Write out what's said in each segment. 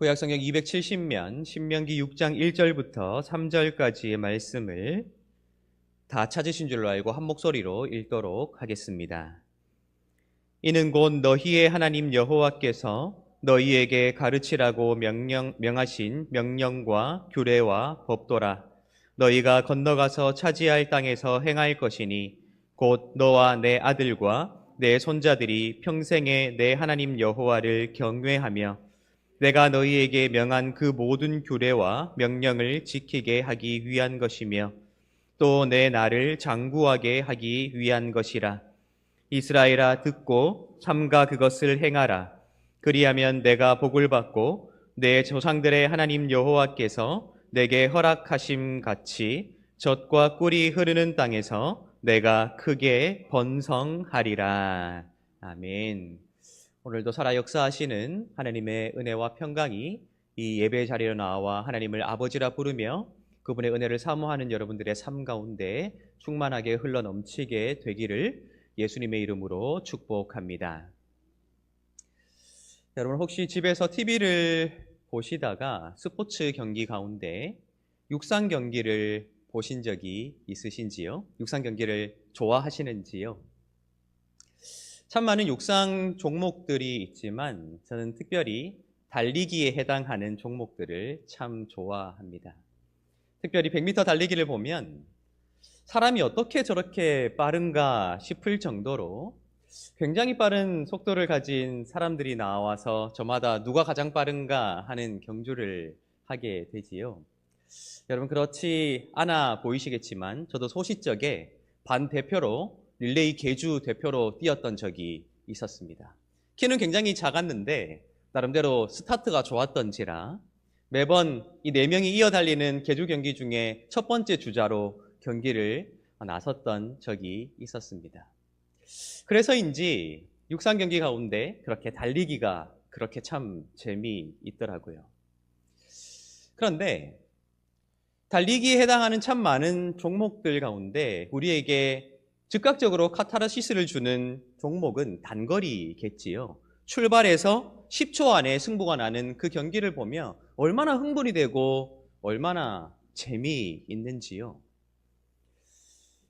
구약성경 270면 신명기 6장 1절부터 3절까지의 말씀을 다 찾으신 줄로 알고 한 목소리로 읽도록 하겠습니다. 이는 곧 너희의 하나님 여호와께서 너희에게 가르치라고 명령, 명하신 명령과 규례와 법도라. 너희가 건너가서 차지할 땅에서 행할 것이니 곧 너와 내 아들과 내 손자들이 평생에 내 하나님 여호와를 경외하며 내가 너희에게 명한 그 모든 규례와 명령을 지키게 하기 위한 것이며 또 내 나를 장구하게 하기 위한 것이라. 이스라엘아 듣고 삼가 그것을 행하라. 그리하면 내가 복을 받고 내 조상들의 하나님 여호와께서 내게 허락하심 같이 젖과 꿀이 흐르는 땅에서 내가 크게 번성하리라. 아멘. 오늘도 살아 역사하시는 하나님의 은혜와 평강이 이 예배 자리로 나와 하나님을 아버지라 부르며 그분의 은혜를 사모하는 여러분들의 삶 가운데 충만하게 흘러 넘치게 되기를 예수님의 이름으로 축복합니다. 여러분 혹시 집에서 TV를 보시다가 스포츠 경기 가운데 육상 경기를 보신 적이 있으신지요? 육상 경기를 좋아하시는지요? 참 많은 육상 종목들이 있지만 저는 특별히 달리기에 해당하는 종목들을 참 좋아합니다. 특별히 100m 달리기를 보면 사람이 어떻게 저렇게 빠른가 싶을 정도로 굉장히 빠른 속도를 가진 사람들이 나와서 저마다 누가 가장 빠른가 하는 경주를 하게 되지요. 여러분 그렇지 않아 보이시겠지만 저도 소시적에 반 대표로 릴레이 계주 대표로 뛰었던 적이 있었습니다. 키는 굉장히 작았는데 나름대로 스타트가 좋았던지라 매번 이 네 명이 이어 달리는 계주 경기 중에 첫 번째 주자로 경기를 나섰던 적이 있었습니다. 그래서인지 육상 경기 가운데 그렇게 달리기가 그렇게 참 재미있더라고요. 그런데 달리기에 해당하는 참 많은 종목들 가운데 우리에게 즉각적으로 카타르시스를 주는 종목은 단거리겠지요. 출발해서 10초 안에 승부가 나는 그 경기를 보며 얼마나 흥분이 되고 얼마나 재미있는지요.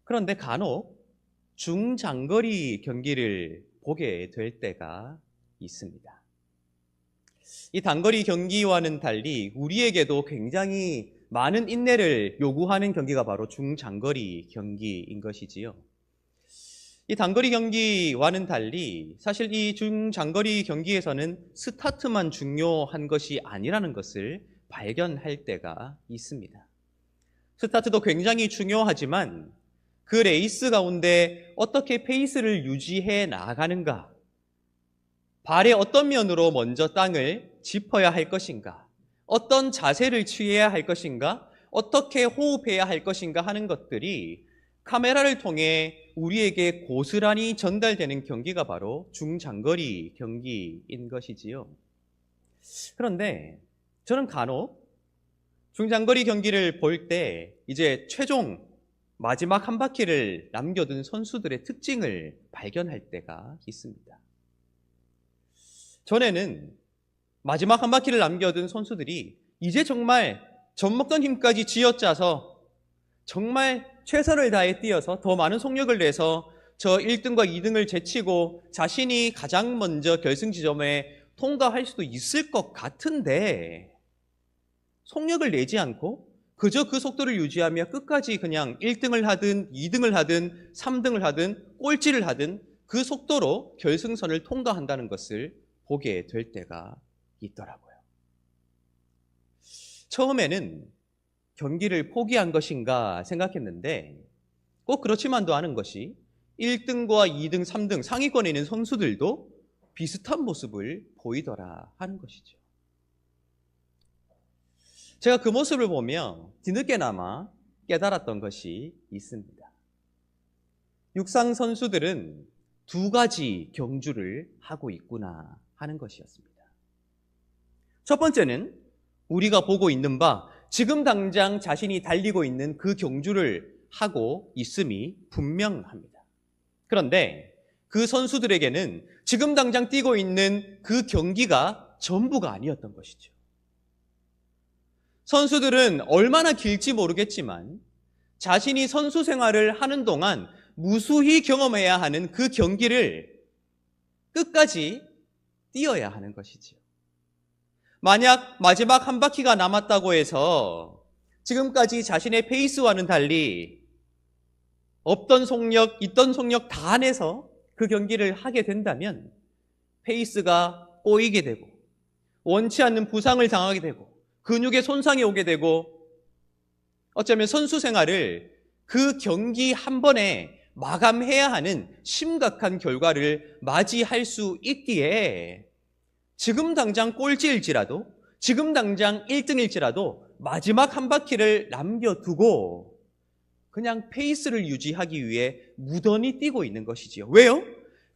그런데 간혹 중장거리 경기를 보게 될 때가 있습니다. 이 단거리 경기와는 달리 우리에게도 굉장히 많은 인내를 요구하는 경기가 바로 중장거리 경기인 것이지요. 이 단거리 경기와는 달리 사실 이 중장거리 경기에서는 스타트만 중요한 것이 아니라는 것을 발견할 때가 있습니다. 스타트도 굉장히 중요하지만 그 레이스 가운데 어떻게 페이스를 유지해 나가는가? 발의 어떤 면으로 먼저 땅을 짚어야 할 것인가? 어떤 자세를 취해야 할 것인가? 어떻게 호흡해야 할 것인가 하는 것들이 카메라를 통해 우리에게 고스란히 전달되는 경기가 바로 중장거리 경기인 것이지요. 그런데 저는 간혹 중장거리 경기를 볼 때 이제 최종 마지막 한 바퀴를 남겨둔 선수들의 특징을 발견할 때가 있습니다. 전에는 마지막 한 바퀴를 남겨둔 선수들이 이제 정말 젖먹던 힘까지 쥐어짜서 정말 최선을 다해 뛰어서 더 많은 속력을 내서 저 1등과 2등을 제치고 자신이 가장 먼저 결승 지점에 통과할 수도 있을 것 같은데 속력을 내지 않고 그저 그 속도를 유지하며 끝까지 그냥 1등을 하든 2등을 하든 3등을 하든 꼴찌를 하든 그 속도로 결승선을 통과한다는 것을 보게 될 때가 있더라고요. 처음에는 경기를 포기한 것인가 생각했는데 꼭 그렇지만도 않은 것이 1등과 2등, 3등 상위권에 있는 선수들도 비슷한 모습을 보이더라 하는 것이죠. 제가 그 모습을 보며 뒤늦게나마 깨달았던 것이 있습니다. 육상 선수들은 두 가지 경주를 하고 있구나 하는 것이었습니다. 첫 번째는 우리가 보고 있는 바 지금 당장 자신이 달리고 있는 그 경주를 하고 있음이 분명합니다. 그런데 그 선수들에게는 지금 당장 뛰고 있는 그 경기가 전부가 아니었던 것이죠. 선수들은 얼마나 길지 모르겠지만 자신이 선수 생활을 하는 동안 무수히 경험해야 하는 그 경기를 끝까지 뛰어야 하는 것이지요. 만약 마지막 한 바퀴가 남았다고 해서 지금까지 자신의 페이스와는 달리 없던 속력, 있던 속력 다 내서 그 경기를 하게 된다면 페이스가 꼬이게 되고 원치 않는 부상을 당하게 되고 근육에 손상이 오게 되고 어쩌면 선수 생활을 그 경기 한 번에 마감해야 하는 심각한 결과를 맞이할 수 있기에 지금 당장 꼴찌일지라도 지금 당장 1등일지라도 마지막 한 바퀴를 남겨두고 그냥 페이스를 유지하기 위해 무던히 뛰고 있는 것이지요. 왜요?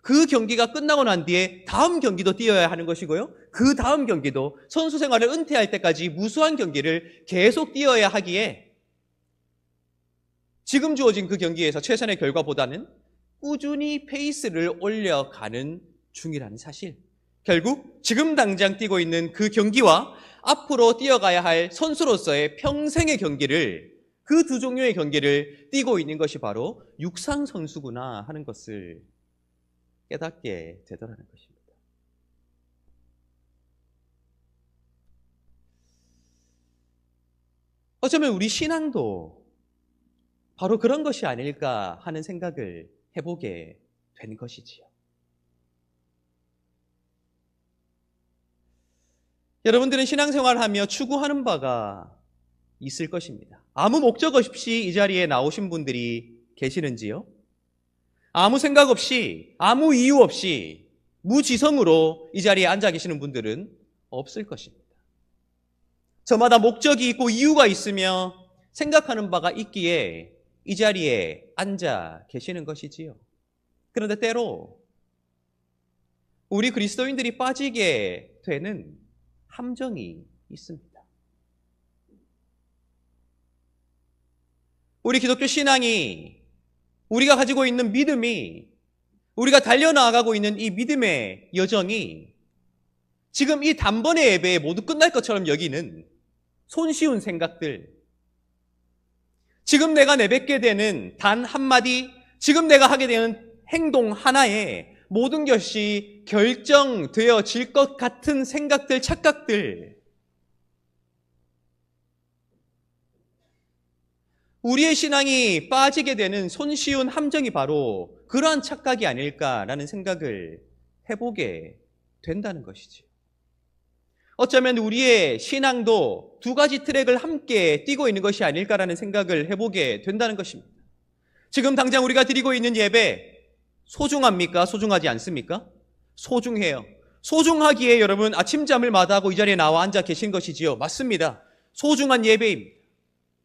그 경기가 끝나고 난 뒤에 다음 경기도 뛰어야 하는 것이고요. 그 다음 경기도 선수 생활을 은퇴할 때까지 무수한 경기를 계속 뛰어야 하기에 지금 주어진 그 경기에서 최선의 결과보다는 꾸준히 페이스를 올려가는 중이라는 사실. 결국 지금 당장 뛰고 있는 그 경기와 앞으로 뛰어가야 할 선수로서의 평생의 경기를 그 두 종류의 경기를 뛰고 있는 것이 바로 육상 선수구나 하는 것을 깨닫게 되더라는 것입니다. 어쩌면 우리 신앙도 바로 그런 것이 아닐까 하는 생각을 해보게 된 것이지요. 여러분들은 신앙생활을 하며 추구하는 바가 있을 것입니다. 아무 목적 없이 이 자리에 나오신 분들이 계시는지요? 아무 생각 없이, 아무 이유 없이 무지성으로 이 자리에 앉아 계시는 분들은 없을 것입니다. 저마다 목적이 있고 이유가 있으며 생각하는 바가 있기에 이 자리에 앉아 계시는 것이지요. 그런데 때로 우리 그리스도인들이 빠지게 되는 함정이 있습니다. 우리 기독교 신앙이 우리가 가지고 있는 믿음이 우리가 달려나가고 있는 이 믿음의 여정이 지금 이 단번의 예배에 모두 끝날 것처럼 여기는 손쉬운 생각들 지금 내가 내뱉게 되는 단 한마디 지금 내가 하게 되는 행동 하나에 모든 것이 결정되어질 것 같은 생각들, 착각들. 우리의 신앙이 빠지게 되는 손쉬운 함정이 바로 그러한 착각이 아닐까라는 생각을 해보게 된다는 것이지. 어쩌면 우리의 신앙도 두 가지 트랙을 함께 뛰고 있는 것이 아닐까라는 생각을 해보게 된다는 것입니다. 지금 당장 우리가 드리고 있는 예배, 소중합니까? 소중하지 않습니까? 소중해요. 소중하기에 여러분 아침잠을 마다하고 이 자리에 나와 앉아 계신 것이지요. 맞습니다. 소중한 예배입니다.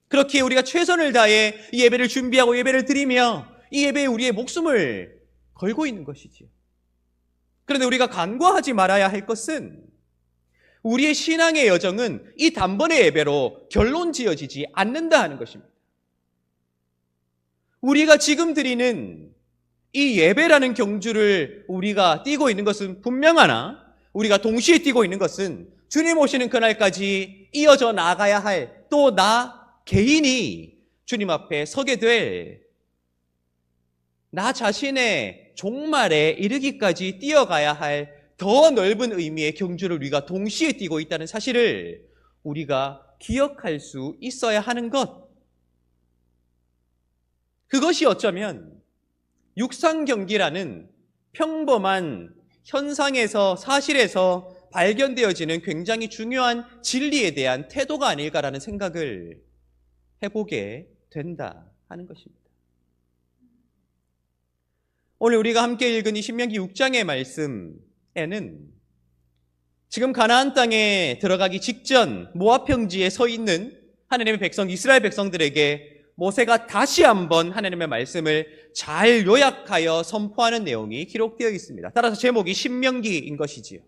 그렇게 우리가 최선을 다해 이 예배를 준비하고 예배를 드리며 이 예배에 우리의 목숨을 걸고 있는 것이지요. 그런데 우리가 간과하지 말아야 할 것은 우리의 신앙의 여정은 이 단번의 예배로 결론 지어지지 않는다 하는 것입니다. 우리가 지금 드리는 이 예배라는 경주를 우리가 뛰고 있는 것은 분명하나 우리가 동시에 뛰고 있는 것은 주님 오시는 그날까지 이어져 나가야 할 또 나 개인이 주님 앞에 서게 될 나 자신의 종말에 이르기까지 뛰어가야 할 더 넓은 의미의 경주를 우리가 동시에 뛰고 있다는 사실을 우리가 기억할 수 있어야 하는 것. 그것이 어쩌면 육상 경기라는 평범한 현상에서 사실에서 발견되어지는 굉장히 중요한 진리에 대한 태도가 아닐까라는 생각을 해보게 된다 하는 것입니다. 오늘 우리가 함께 읽은 이 신명기 6장의 말씀에는 지금 가나안 땅에 들어가기 직전 모압 평지에 서 있는 하나님의 백성 이스라엘 백성들에게 모세가 다시 한번 하나님의 말씀을 잘 요약하여 선포하는 내용이 기록되어 있습니다. 따라서 제목이 신명기인 것이지요.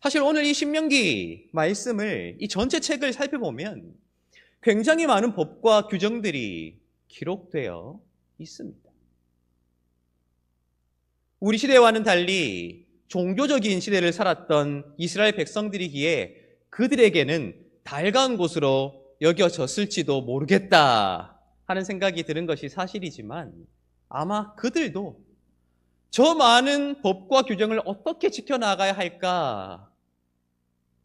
사실 오늘 이 신명기 말씀을 이 전체 책을 살펴보면 굉장히 많은 법과 규정들이 기록되어 있습니다. 우리 시대와는 달리 종교적인 시대를 살았던 이스라엘 백성들이기에 그들에게는 달가운 곳으로 여겨졌을지도 모르겠다 하는 생각이 드는 것이 사실이지만 아마 그들도 저 많은 법과 규정을 어떻게 지켜나가야 할까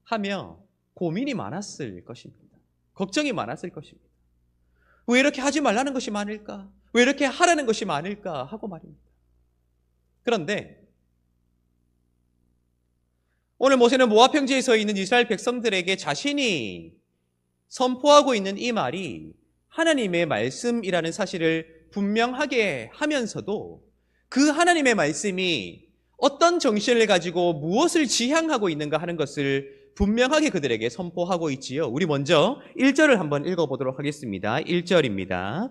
하며 고민이 많았을 것입니다. 걱정이 많았을 것입니다. 왜 이렇게 하지 말라는 것이 많을까? 왜 이렇게 하라는 것이 많을까? 하고 말입니다. 그런데 오늘 모세는 모압 평지에 서 있는 이스라엘 백성들에게 자신이 선포하고 있는 이 말이 하나님의 말씀이라는 사실을 분명하게 하면서도 그 하나님의 말씀이 어떤 정신을 가지고 무엇을 지향하고 있는가 하는 것을 분명하게 그들에게 선포하고 있지요. 우리 먼저 1절을 한번 읽어보도록 하겠습니다. 1절입니다.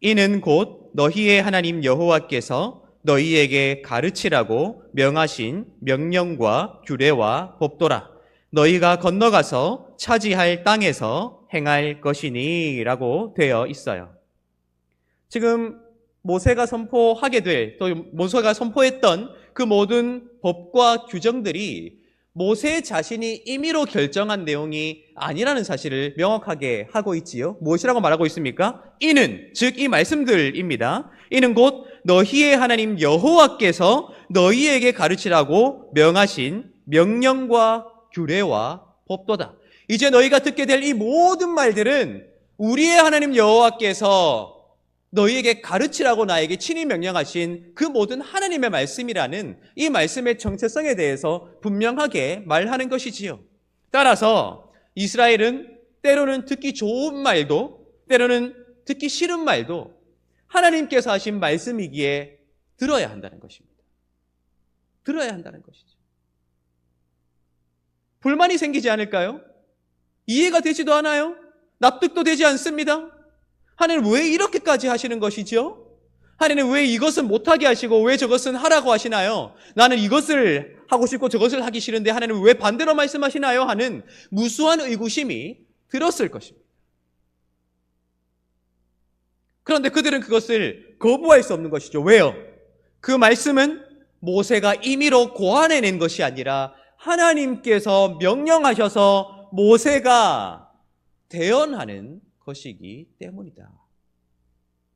이는 곧 너희의 하나님 여호와께서 너희에게 가르치라고 명하신 명령과 규례와 법도라. 너희가 건너가서 차지할 땅에서 행할 것이니 라고 되어 있어요. 지금 모세가 선포하게 될, 또 모세가 선포했던 그 모든 법과 규정들이 모세 자신이 임의로 결정한 내용이 아니라는 사실을 명확하게 하고 있지요. 무엇이라고 말하고 있습니까? 이는, 즉 이 말씀들입니다. 이는 곧 너희의 하나님 여호와께서 너희에게 가르치라고 명하신 명령과 규례와 법도다. 이제 너희가 듣게 될 이 모든 말들은 우리의 하나님 여호와께서 너희에게 가르치라고 나에게 친히 명령하신 그 모든 하나님의 말씀이라는 이 말씀의 정체성에 대해서 분명하게 말하는 것이지요. 따라서 이스라엘은 때로는 듣기 좋은 말도 때로는 듣기 싫은 말도 하나님께서 하신 말씀이기에 들어야 한다는 것입니다. 들어야 한다는 것이죠. 불만이 생기지 않을까요? 이해가 되지도 않아요? 납득도 되지 않습니다. 하나님 왜 이렇게까지 하시는 것이죠? 하나님 왜 이것은 못하게 하시고 왜 저것은 하라고 하시나요? 나는 이것을 하고 싶고 저것을 하기 싫은데 하나님 왜 반대로 말씀하시나요? 하는 무수한 의구심이 들었을 것입니다. 그런데 그들은 그것을 거부할 수 없는 것이죠. 왜요? 그 말씀은 모세가 임의로 고안해낸 것이 아니라 하나님께서 명령하셔서 모세가 대언하는 것이기 때문이다.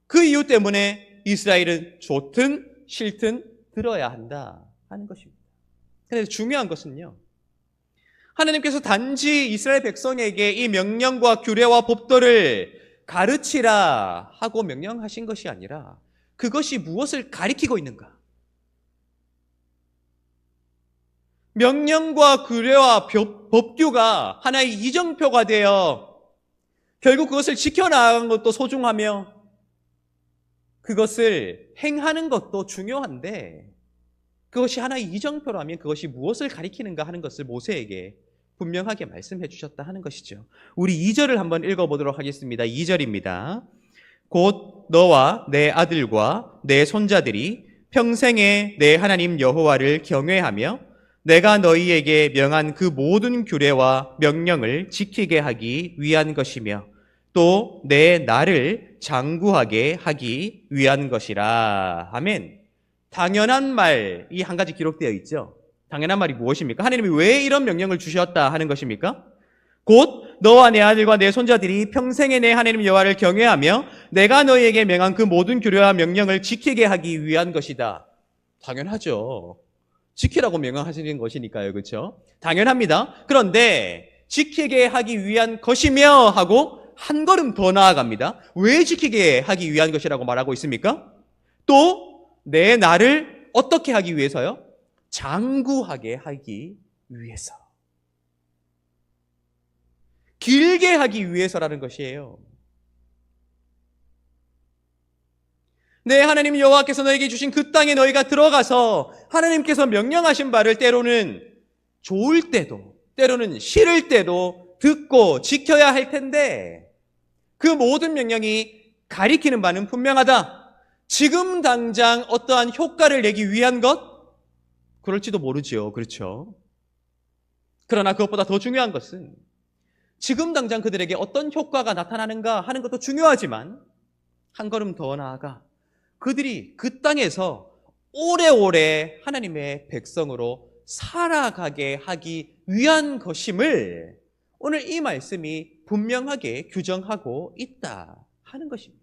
그 이유 때문에 이스라엘은 좋든 싫든 들어야 한다 하는 것입니다. 그런데 중요한 것은요. 하나님께서 단지 이스라엘 백성에게 이 명령과 규례와 법도를 가르치라 하고 명령하신 것이 아니라 그것이 무엇을 가리키고 있는가? 명령과 규례와 법규가 하나의 이정표가 되어 결국 그것을 지켜나가는 것도 소중하며 그것을 행하는 것도 중요한데 그것이 하나의 이정표라면 그것이 무엇을 가리키는가 하는 것을 모세에게 분명하게 말씀해 주셨다 하는 것이죠. 우리 2절을 한번 읽어 보도록 하겠습니다. 2절입니다. 곧 너와 내 아들과 내 손자들이 평생에 내 하나님 여호와를 경외하며 내가 너희에게 명한 그 모든 규례와 명령을 지키게 하기 위한 것이며 또 내 나를 장구하게 하기 위한 것이라. 아멘. 당연한 말 이 한 가지 기록되어 있죠. 당연한 말이 무엇입니까? 하나님이 왜 이런 명령을 주셨다 하는 것입니까? 곧 너와 내 아들과 내 손자들이 평생에 내 하나님 여호와를 경외하며 내가 너희에게 명한 그 모든 규례와 명령을 지키게 하기 위한 것이다. 당연하죠. 지키라고 명령하시는 것이니까요. 그렇죠? 당연합니다. 그런데 지키게 하기 위한 것이며 하고 한 걸음 더 나아갑니다. 왜 지키게 하기 위한 것이라고 말하고 있습니까? 또 내 나를 어떻게 하기 위해서요? 장구하게 하기 위해서. 길게 하기 위해서라는 것이에요. 네, 하나님 여호와께서 너에게 주신 그 땅에 너희가 들어가서 하나님께서 명령하신 바를 때로는 좋을 때도, 때로는 싫을 때도 듣고 지켜야 할 텐데 그 모든 명령이 가리키는 바는 분명하다. 지금 당장 어떠한 효과를 내기 위한 것? 그럴지도 모르지요. 그렇죠? 그러나 그것보다 더 중요한 것은 지금 당장 그들에게 어떤 효과가 나타나는가 하는 것도 중요하지만 한 걸음 더 나아가 그들이 그 땅에서 오래오래 하나님의 백성으로 살아가게 하기 위한 것임을 오늘 이 말씀이 분명하게 규정하고 있다 하는 것입니다.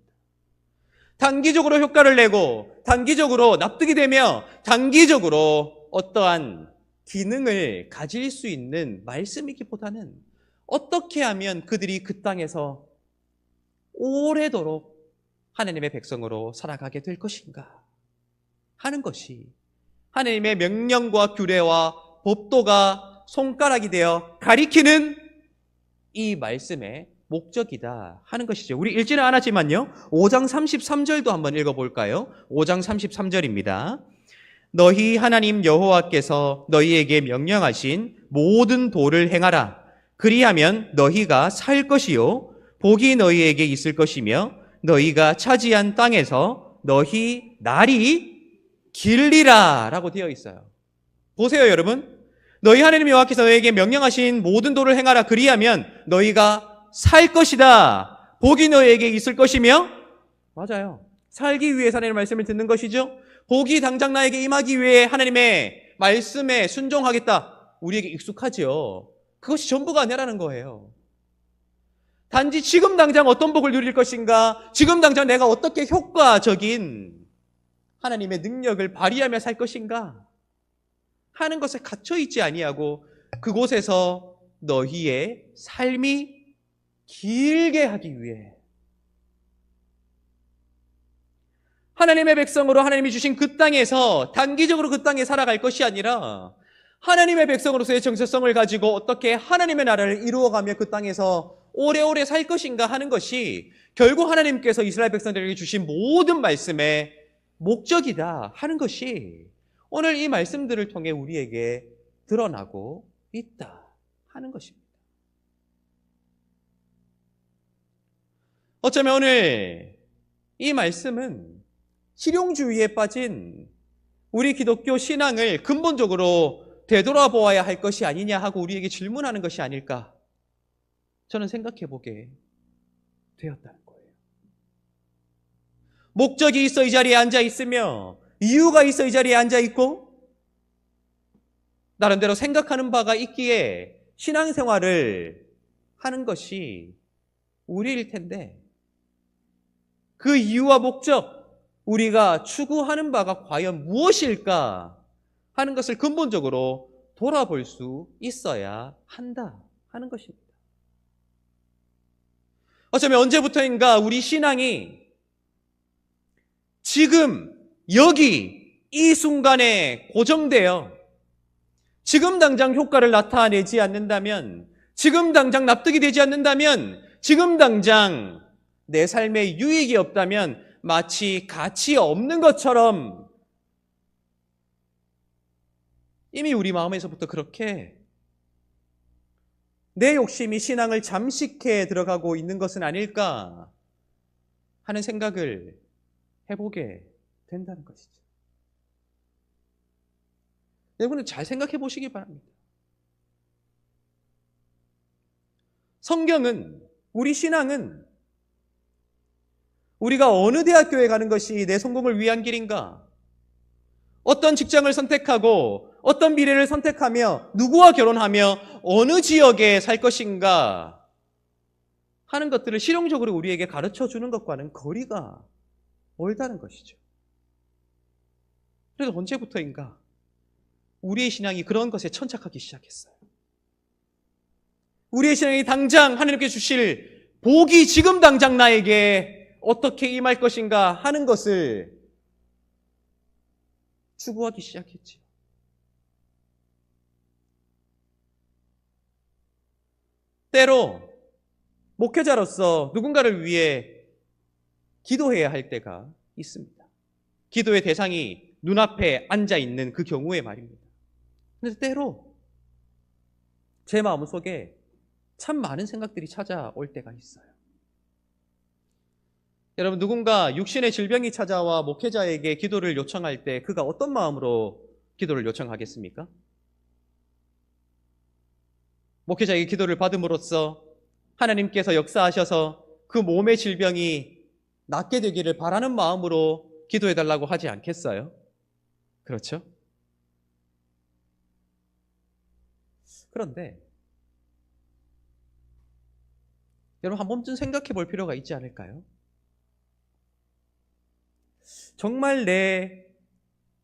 단기적으로 효과를 내고 단기적으로 납득이 되며 단기적으로 어떠한 기능을 가질 수 있는 말씀이기보다는 어떻게 하면 그들이 그 땅에서 오래도록 하나님의 백성으로 살아가게 될 것인가 하는 것이 하나님의 명령과 규례와 법도가 손가락이 되어 가리키는 이 말씀의 목적이다 하는 것이죠. 우리 읽지는 않았지만요. 5장 33절도 한번 읽어볼까요? 5장 33절입니다. 너희 하나님 여호와께서 너희에게 명령하신 모든 도를 행하라. 그리하면 너희가 살 것이요. 복이 너희에게 있을 것이며 너희가 차지한 땅에서 너희 날이 길리라 라고 되어 있어요. 보세요, 여러분. 너희 하나님 여호와께서 너희에게 명령하신 모든 도를 행하라. 그리하면 너희가 살 것이다. 복이 너희에게 있을 것이며 맞아요. 살기 위해서 하나님의 말씀을 듣는 것이죠. 복이 당장 나에게 임하기 위해 하나님의 말씀에 순종하겠다. 우리에게 익숙하지요. 그것이 전부가 아니라는 거예요. 단지 지금 당장 어떤 복을 누릴 것인가, 지금 당장 내가 어떻게 효과적인 하나님의 능력을 발휘하며 살 것인가 하는 것에 갇혀 있지 아니하고 그곳에서 너희의 삶이 길게 하기 위해 하나님의 백성으로 하나님이 주신 그 땅에서 단기적으로 그 땅에 살아갈 것이 아니라 하나님의 백성으로서의 정체성을 가지고 어떻게 하나님의 나라를 이루어가며 그 땅에서 오래오래 살 것인가 하는 것이 결국 하나님께서 이스라엘 백성들에게 주신 모든 말씀의 목적이다 하는 것이 오늘 이 말씀들을 통해 우리에게 드러나고 있다 하는 것입니다. 어쩌면 오늘 이 말씀은 실용주의에 빠진 우리 기독교 신앙을 근본적으로 되돌아보아야 할 것이 아니냐 하고 우리에게 질문하는 것이 아닐까 저는 생각해 보게 되었다는 거예요. 목적이 있어 이 자리에 앉아 있으며 이유가 있어 이 자리에 앉아 있고 나름대로 생각하는 바가 있기에 신앙생활을 하는 것이 우리일 텐데 그 이유와 목적, 우리가 추구하는 바가 과연 무엇일까 하는 것을 근본적으로 돌아볼 수 있어야 한다 하는 것입니다. 어쩌면 언제부터인가 우리 신앙이 지금 여기 이 순간에 고정되어 지금 당장 효과를 나타내지 않는다면 지금 당장 납득이 되지 않는다면 지금 당장 내 삶에 유익이 없다면 마치 가치 없는 것처럼 이미 우리 마음에서부터 그렇게 내 욕심이 신앙을 잠식해 들어가고 있는 것은 아닐까 하는 생각을 해보게 된다는 것이죠. 여러분은 잘 생각해 보시기 바랍니다. 성경은, 우리 신앙은 우리가 어느 대학교에 가는 것이 내 성공을 위한 길인가? 어떤 직장을 선택하고 어떤 미래를 선택하며 누구와 결혼하며 어느 지역에 살 것인가 하는 것들을 실용적으로 우리에게 가르쳐 주는 것과는 거리가 멀다는 것이죠. 그래서 언제부터인가 우리의 신앙이 그런 것에 천착하기 시작했어요. 우리의 신앙이 당장 하나님께 주실 복이 지금 당장 나에게 어떻게 임할 것인가 하는 것을 추구하기 시작했지요. 때로 목회자로서 누군가를 위해 기도해야 할 때가 있습니다. 기도의 대상이 눈앞에 앉아 있는 그 경우에 말입니다. 그래서 때로 제 마음속에 참 많은 생각들이 찾아올 때가 있어요. 여러분 누군가 육신의 질병이 찾아와 목회자에게 기도를 요청할 때 그가 어떤 마음으로 기도를 요청하겠습니까? 목회자에게 기도를 받음으로써 하나님께서 역사하셔서 그 몸의 질병이 낫게 되기를 바라는 마음으로 기도해 달라고 하지 않겠어요? 그렇죠? 그런데 여러분 한 번쯤 생각해 볼 필요가 있지 않을까요? 정말 내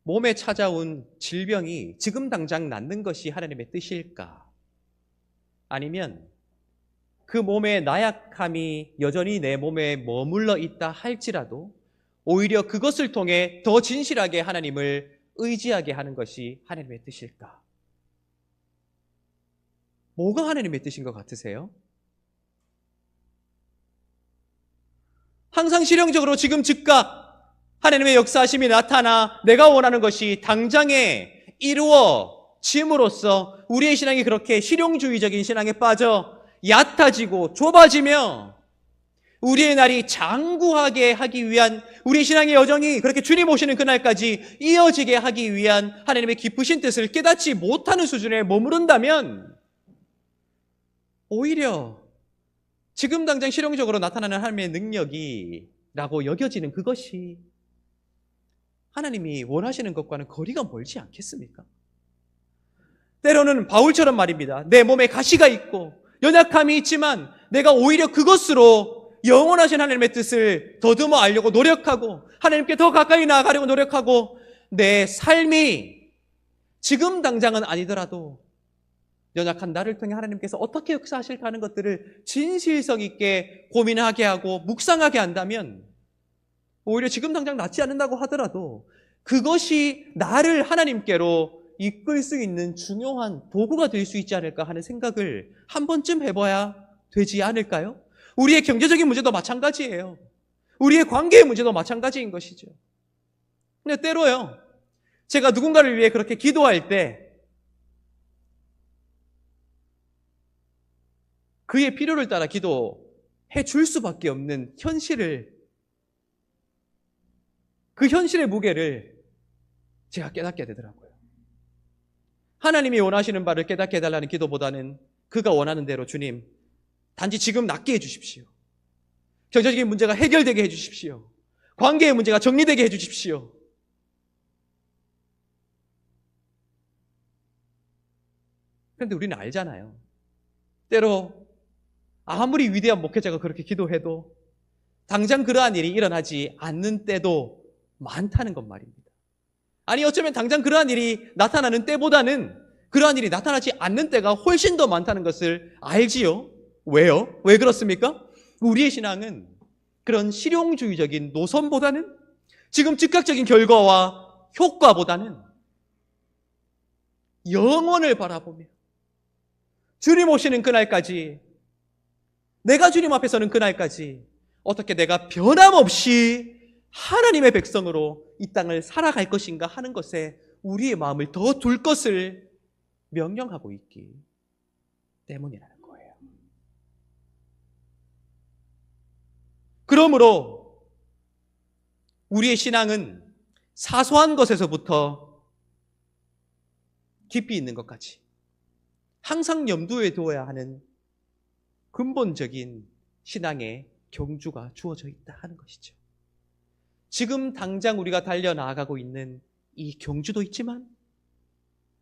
몸에 찾아온 질병이 지금 당장 낫는 것이 하나님의 뜻일까? 아니면 그 몸의 나약함이 여전히 내 몸에 머물러 있다 할지라도 오히려 그것을 통해 더 진실하게 하나님을 의지하게 하는 것이 하나님의 뜻일까? 뭐가 하나님의 뜻인 것 같으세요? 항상 실용적으로 지금 즉각 하나님의 역사하심이 나타나 내가 원하는 것이 당장에 이루어짐으로써 우리의 신앙이 그렇게 실용주의적인 신앙에 빠져 얕아지고 좁아지며 우리의 날이 장구하게 하기 위한 우리 신앙의 여정이 그렇게 주님 오시는 그날까지 이어지게 하기 위한 하나님의 깊으신 뜻을 깨닫지 못하는 수준에 머무른다면 오히려 지금 당장 실용적으로 나타나는 하나님의 능력이라고 여겨지는 그것이 하나님이 원하시는 것과는 거리가 멀지 않겠습니까? 때로는 바울처럼 말입니다. 내 몸에 가시가 있고 연약함이 있지만 내가 오히려 그것으로 영원하신 하나님의 뜻을 더듬어 알려고 노력하고 하나님께 더 가까이 나아가려고 노력하고 내 삶이 지금 당장은 아니더라도 연약한 나를 통해 하나님께서 어떻게 역사하실까 하는 것들을 진실성 있게 고민하게 하고 묵상하게 한다면 오히려 지금 당장 낫지 않는다고 하더라도 그것이 나를 하나님께로 이끌 수 있는 중요한 도구가 될 수 있지 않을까 하는 생각을 한 번쯤 해봐야 되지 않을까요? 우리의 경제적인 문제도 마찬가지예요. 우리의 관계의 문제도 마찬가지인 것이죠. 근데 때로요, 제가 누군가를 위해 그렇게 기도할 때 그의 필요를 따라 기도해 줄 수밖에 없는 현실을 그 현실의 무게를 제가 깨닫게 되더라고요. 하나님이 원하시는 바를 깨닫게 해달라는 기도보다는 그가 원하는 대로 주님, 단지 지금 낫게 해주십시오. 경제적인 문제가 해결되게 해주십시오. 관계의 문제가 정리되게 해주십시오. 그런데 우리는 알잖아요. 때로 아무리 위대한 목회자가 그렇게 기도해도 당장 그러한 일이 일어나지 않는 때도 많다는 것 말입니다. 아니 어쩌면 당장 그러한 일이 나타나는 때보다는 그러한 일이 나타나지 않는 때가 훨씬 더 많다는 것을 알지요. 왜요? 왜 그렇습니까? 우리의 신앙은 그런 실용주의적인 노선보다는 지금 즉각적인 결과와 효과보다는 영원을 바라보며 주님 오시는 그날까지 내가 주님 앞에 서는 그날까지 어떻게 내가 변함없이 하나님의 백성으로 이 땅을 살아갈 것인가 하는 것에 우리의 마음을 더 둘 것을 명령하고 있기 때문이라는 거예요. 그러므로 우리의 신앙은 사소한 것에서부터 깊이 있는 것까지 항상 염두에 두어야 하는 근본적인 신앙의 경주가 주어져 있다 하는 것이죠. 지금 당장 우리가 달려나가고 있는 이 경주도 있지만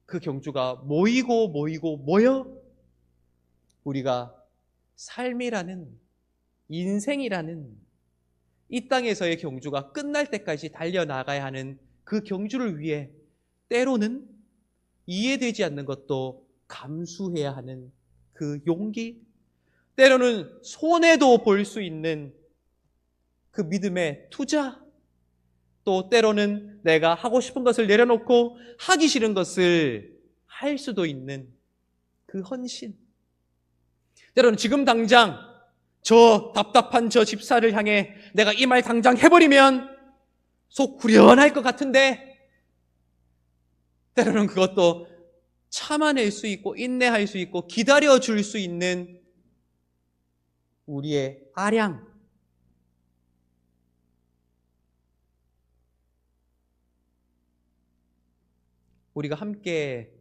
그 경주가 모이고 모이고 모여 우리가 삶이라는 인생이라는 이 땅에서의 경주가 끝날 때까지 달려 나가야 하는 그 경주를 위해 때로는 이해되지 않는 것도 감수해야 하는 그 용기, 때로는 손해도 볼 수 있는 그 믿음의 투자, 또 때로는 내가 하고 싶은 것을 내려놓고 하기 싫은 것을 할 수도 있는 그 헌신. 때로는 지금 당장 저 답답한 저 집사를 향해 내가 이 말 당장 해버리면 속 후련할 것 같은데 때로는 그것도 참아낼 수 있고 인내할 수 있고 기다려 줄 수 있는 우리의 아량, 우리가 함께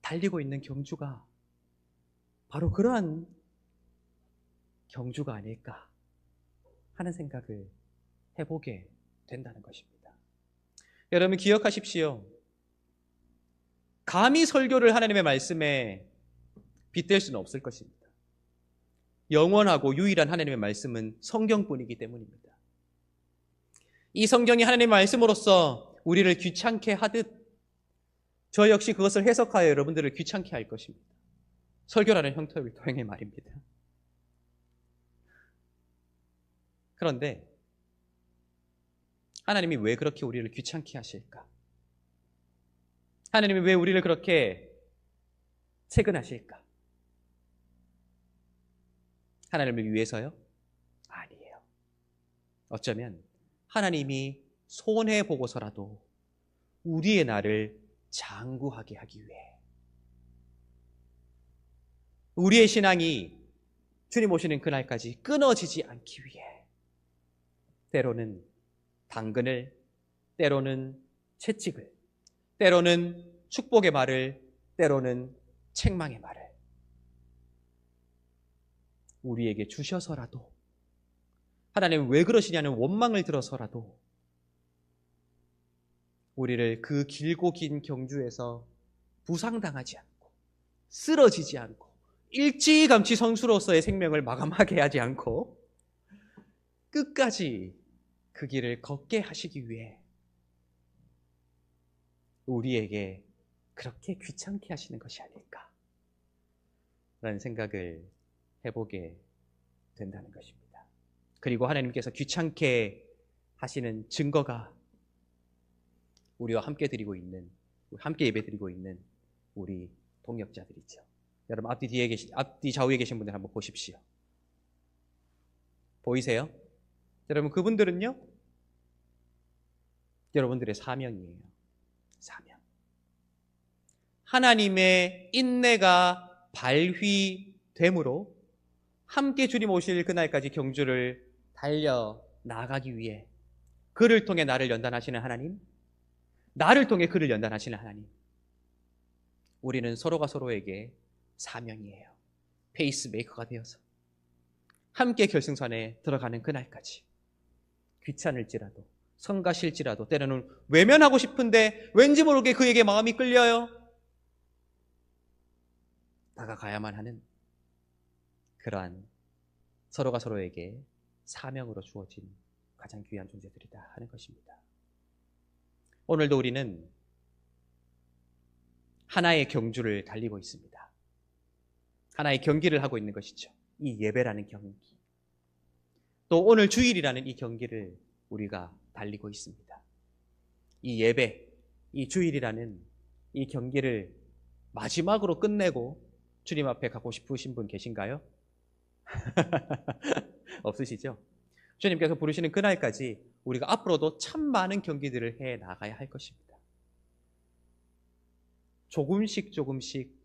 달리고 있는 경주가 바로 그러한 경주가 아닐까 하는 생각을 해보게 된다는 것입니다. 여러분 기억하십시오. 감히 설교를 하나님의 말씀에 빗댈 수는 없을 것입니다. 영원하고 유일한 하나님의 말씀은 성경뿐이기 때문입니다. 이 성경이 하나님의 말씀으로서 우리를 귀찮게 하듯 저 역시 그것을 해석하여 여러분들을 귀찮게 할 것입니다. 설교라는 형태를 통해 말입니다. 그런데 하나님이 왜 그렇게 우리를 귀찮게 하실까? 하나님이 왜 우리를 그렇게 채근하실까? 하나님을 위해서요? 아니에요. 어쩌면 하나님이 손해 보고서라도 우리의 나를 장구하게 하기 위해. 우리의 신앙이 주님 오시는 그날까지 끊어지지 않기 위해. 때로는 당근을 때로는 채찍을 때로는 축복의 말을 때로는 책망의 말을 우리에게 주셔서라도 하나님 왜 그러시냐는 원망을 들어서라도 우리를 그 길고 긴 경주에서 부상당하지 않고 쓰러지지 않고 일찌감치 선수로서의 생명을 마감하게 하지 않고 끝까지 그 길을 걷게 하시기 위해 우리에게 그렇게 귀찮게 하시는 것이 아닐까 라는 생각을 해보게 된다는 것입니다. 그리고 하나님께서 귀찮게 하시는 증거가 우리와 함께 드리고 있는 함께 예배 드리고 있는 우리 동역자들이죠. 여러분 앞뒤 뒤에 계신 앞뒤 좌우에 계신 분들 한번 보십시오. 보이세요? 여러분 그분들은요. 여러분들의 사명이에요. 사명. 하나님의 인내가 발휘됨으로 함께 주님 오실 그날까지 경주를 달려 나가기 위해 그를 통해 나를 연단하시는 하나님, 나를 통해 그를 연단하시는 하나님. 우리는 서로가 서로에게 사명이에요. 페이스메이커가 되어서 함께 결승선에 들어가는 그날까지 귀찮을지라도 성가실지라도 때로는 외면하고 싶은데 왠지 모르게 그에게 마음이 끌려요. 다가가야만 하는 그러한 서로가 서로에게 사명으로 주어진 가장 귀한 존재들이다 하는 것입니다. 오늘도 우리는 하나의 경주를 달리고 있습니다. 하나의 경기를 하고 있는 것이죠. 이 예배라는 경기. 또 오늘 주일이라는 이 경기를 우리가 달리고 있습니다. 이 예배, 이 주일이라는 이 경기를 마지막으로 끝내고 주님 앞에 가고 싶으신 분 계신가요? 없으시죠? 주님께서 부르시는 그날까지 우리가 앞으로도 참 많은 경기들을 해 나가야 할 것입니다. 조금씩 조금씩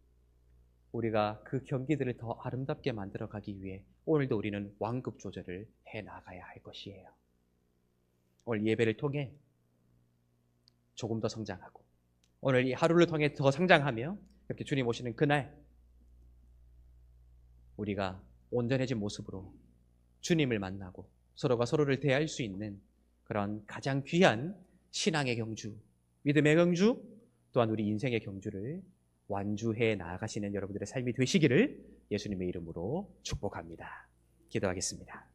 우리가 그 경기들을 더 아름답게 만들어 가기 위해 오늘도 우리는 완급 조절을 해 나가야 할 것이에요. 오늘 예배를 통해 조금 더 성장하고 오늘 이 하루를 통해 더 성장하며 이렇게 주님 오시는 그날 우리가 온전해진 모습으로 주님을 만나고 서로가 서로를 대할 수 있는 그런 가장 귀한 신앙의 경주, 믿음의 경주, 또한 우리 인생의 경주를 완주해 나아가시는 여러분들의 삶이 되시기를 예수님의 이름으로 축복합니다. 기도하겠습니다.